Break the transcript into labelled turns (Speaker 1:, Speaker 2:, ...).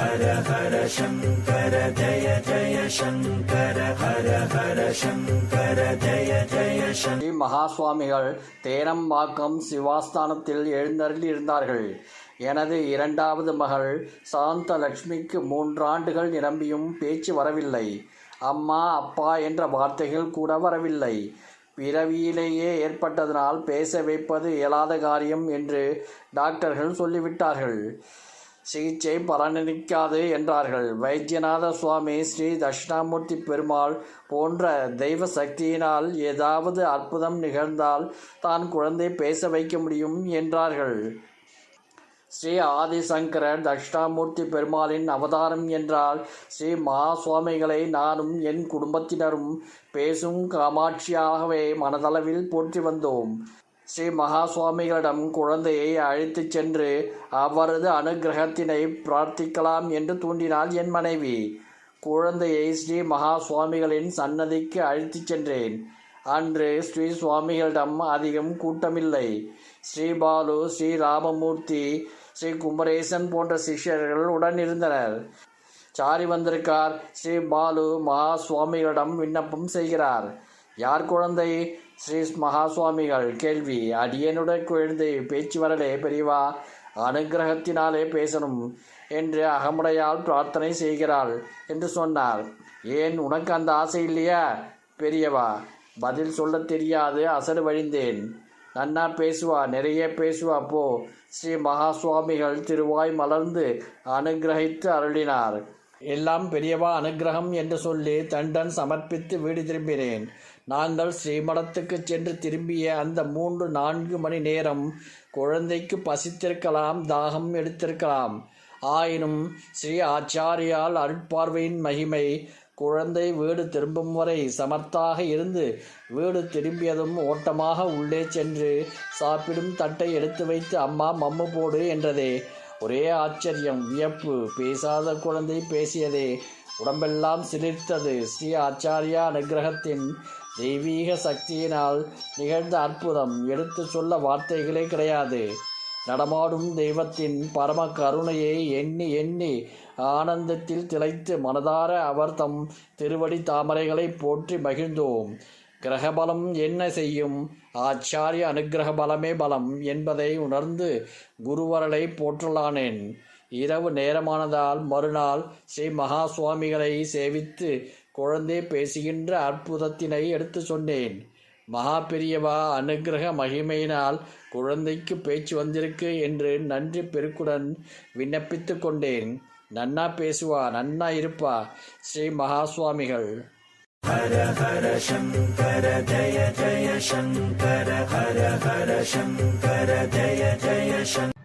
Speaker 1: ஹர ஹர சங்கர ஜய ஜய சங்கர ஹர ஹர சங்கர ஜய ஜய சங்கர.
Speaker 2: ஸ்ரீ மகாசுவாமிகள் தேரம்பாக்கம் சிவாஸ்தானத்தில் எழுந்தருளியிருந்தார்கள். எனது இரண்டாவது மகள் சாந்த லட்சுமிக்கு மூன்றாண்டுகள் நிரம்பியும் பேச்சு வரவில்லை. அம்மா அப்பா என்ற வார்த்தைகள் கூட வரவில்லை. பிறவியிலேயே ஏற்பட்டதனால் பேச வைப்பது இயலாத காரியம் என்று டாக்டர்கள் சொல்லிவிட்டார்கள். சிகிச்சை பலனளிக்காது என்றார்கள். வைத்தியநாத சுவாமி ஸ்ரீ தட்சிணாமூர்த்தி பெருமாள் போன்ற தெய்வ சக்தியினால் ஏதாவது அற்புதம் நிகழ்ந்தால் தான் குழந்தை பேச வைக்க முடியும் என்றார்கள். ஸ்ரீ ஆதிசங்கரர் தட்சிணாமூர்த்தி பெருமாளின் அவதாரம் என்றால் ஸ்ரீ மகா சுவாமிகளை நானும் என் குடும்பத்தினரும் பேசும் காமாட்சியாகவே மனதளவில் போற்றி வந்தோம். ஸ்ரீ மகா சுவாமிகளிடம் குழந்தையை அழைத்துச் சென்று அவரது அனுகிரகத்தினை பிரார்த்திக்கலாம் என்று தூண்டினாள் என் மனைவி. குழந்தையை ஸ்ரீ மகா சுவாமிகளின் சன்னதிக்கு அழைத்துச் சென்றேன். அன்று ஸ்ரீ சுவாமிகளிடம் அதிகம் கூட்டமில்லை. ஸ்ரீபாலு ஸ்ரீ ராமமூர்த்தி ஸ்ரீ குமரேசன் போன்ற சிஷ்யர்கள் உடன் இருந்தனர் சாரி வந்திருக்கார். ஸ்ரீ பாலு மகா சுவாமிகளிடம் விண்ணப்பம் செய்கிறார். யார் குழந்தை? ஸ்ரீ மகா சுவாமிகள் கேள்வி. அடியனுடைய குழந்தை பேச்சு வரலே பெரியவா அனுகிரகத்தினாலே பேசணும் என்று அகமுடையால் பிரார்த்தனை செய்கிறாள் என்று சொன்னார் ஏன் உனக்கு அந்த ஆசை இல்லையா? பெரியவா பதில் சொல்லத் தெரியாது அசடு வழிந்தேன். நன்னா பேசுவா நிறைய பேசுவா போ. ஸ்ரீ மகா சுவாமிகள் திருவாய் மலர்ந்து அனுகிரகித்து அருளினார். எல்லாம் பெரியவா அனுகிரகம் என்று சொல்லி தண்டன் சமர்ப்பித்து வீடு திரும்பினேன். நாங்கள் ஸ்ரீமடத்துக்கு சென்று திரும்பிய அந்த மூன்று நான்கு மணி நேரம் குழந்தைக்கு பசித்திருக்கலாம் தாகம் எடுத்திருக்கலாம். ஆயினும் ஸ்ரீ ஆச்சாரியால் அருட்பார்வையின் மகிமை குழந்தை வீடு திரும்பும் வரை சமர்த்தாக இருந்து வீடு திரும்பியதும் ஓட்டமாக உள்ளே சென்று சாப்பிடும் தட்டை எடுத்து வைத்து அம்மா மம்மு போடு என்றதே. ஒரே ஆச்சரியம் வியப்பு. பேசாத குழந்தை பேசியதே. உடம்பெல்லாம் சிலிர்த்தது. ஸ்ரீ ஆச்சாரியா அனுகிரகத்தின் தெய்வீக சக்தியினால் நிகழ்ந்த அற்புதம். எடுத்து சொல்ல வார்த்தைகளே கிடையாது. நடமாடும் தெய்வத்தின் பரம கருணையை எண்ணி எண்ணி ஆனந்தத்தில் திளைத்து மனதார அவர் தம் திருவடி தாமரைகளை போற்றி மகிழ்ந்தோம். கிரகபலம் என்ன செய்யும்? ஆச்சாரிய அனுகிரக பலமே பலம் என்பதை உணர்ந்து குருவரலை போற்றலானேன். இரவு நேரமானதால் மறுநாள் ஸ்ரீ மகா சுவாமிகளை சேவித்து குழந்தை பேசுகின்ற அற்புதத்தினை எடுத்து சொன்னேன். மகா பெரியவா அனுக்கிரக மகிமையினால் குழந்தைக்கு பேச்சு வந்திருக்கு என்று நன்றி பெருக்குடன் விண்ணப்பித்து கொண்டேன். நன்னா பேசுவா நன்னா இருப்பா ஸ்ரீ மகா சுவாமிகள்
Speaker 1: हर हर शङ्कर जय जय शङ्कर हर हर शङ्कर जय जय शङ्कर